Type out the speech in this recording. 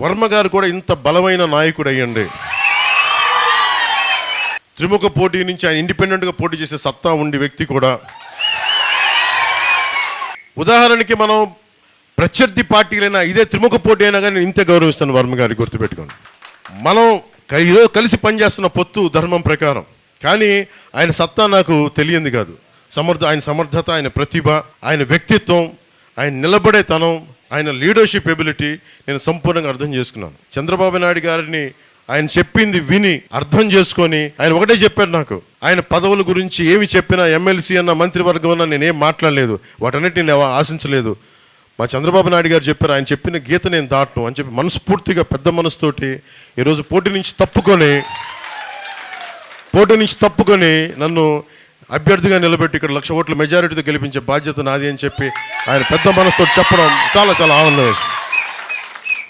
వర్మ గారు కూడా ఇంత బలమైన నాయకుడు అయ్యండి త్రిముఖ పోటీ నుంచి ఆయన ఇండిపెండెంట్గా పోటీ చేసే సత్తా ఉండి వ్యక్తి కూడా. ఉదాహరణకి మనం ప్రత్యర్థి పార్టీలైనా ఇదే త్రిముఖ పోటీ అయినా కానీ ఇంతే గౌరవిస్తాను వర్మ గారి గుర్తుపెట్టుకోండి. మనం ఈరోజు కలిసి పనిచేస్తున్న పొత్తు ధర్మం ప్రకారం. కానీ ఆయన సత్తా నాకు తెలియంది కాదు. సమర్థ ఆయన సమర్థత ఆయన ప్రతిభ ఆయన వ్యక్తిత్వం ఆయన నిలబడేతనం ఆయన లీడర్షిప్ ఎబిలిటీ నేను సంపూర్ణంగా అర్థం చేసుకున్నాను. చంద్రబాబు నాయుడు గారిని ఆయన చెప్పింది విని అర్థం చేసుకొని ఆయన ఒకటే చెప్పారు నాకు ఆయన పదవుల గురించి ఏమి చెప్పినా ఎమ్మెల్సీ అన్న మంత్రివర్గం అన్న నేనేం మాట్లాడలేదు వాటన్నిటిని నేను ఆశించలేదు. మా చంద్రబాబు నాయుడు గారు చెప్పారు ఆయన చెప్పిన గీత నేను దాటను అని చెప్పి మనస్ఫూర్తిగా పెద్ద మనసుతోటి ఈరోజు పోటీ నుంచి తప్పుకొని పోటీ నుంచి తప్పుకొని నన్ను అభ్యర్థిగా నిలబెట్టి ఇక్కడ లక్ష ఓట్ల మెజారిటీతో గెలిపించే బాధ్యత నాది అని చెప్పి ఆయన పెద్ద మనసుతో చెప్పడం చాలా చాలా ఆనందం వేసింది.